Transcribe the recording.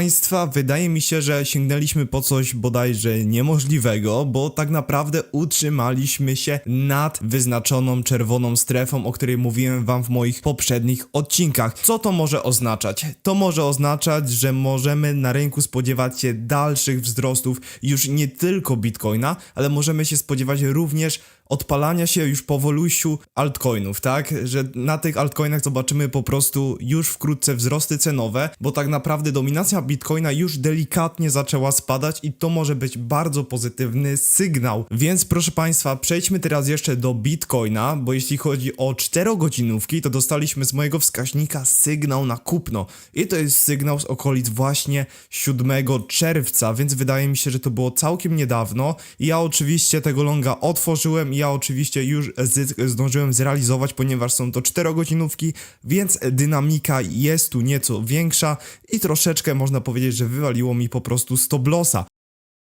Państwa, wydaje mi się, że sięgnęliśmy po coś bodajże niemożliwego, bo tak naprawdę utrzymaliśmy się nad wyznaczoną czerwoną strefą, o której mówiłem Wam w moich poprzednich odcinkach. Co to może oznaczać? To może oznaczać, że możemy na rynku spodziewać się dalszych wzrostów już nie tylko Bitcoina, ale możemy się spodziewać również odpalania się już powolusiu altcoinów, tak? Że na tych altcoinach zobaczymy po prostu już wkrótce wzrosty cenowe, bo tak naprawdę dominacja Bitcoina już delikatnie zaczęła spadać i to może być bardzo pozytywny sygnał. Więc proszę Państwa, przejdźmy teraz jeszcze do Bitcoina, bo jeśli chodzi o 4-godzinówki, to dostaliśmy z mojego wskaźnika sygnał na kupno i to jest sygnał z okolic właśnie 7 czerwca, więc wydaje mi się, że to było całkiem niedawno. Ja oczywiście tego longa otworzyłem i ja oczywiście już zdążyłem zrealizować, ponieważ są to 4-godzinówki, więc dynamika jest tu nieco większa i troszeczkę można powiedzieć, że wywaliło mi po prostu stop lossa.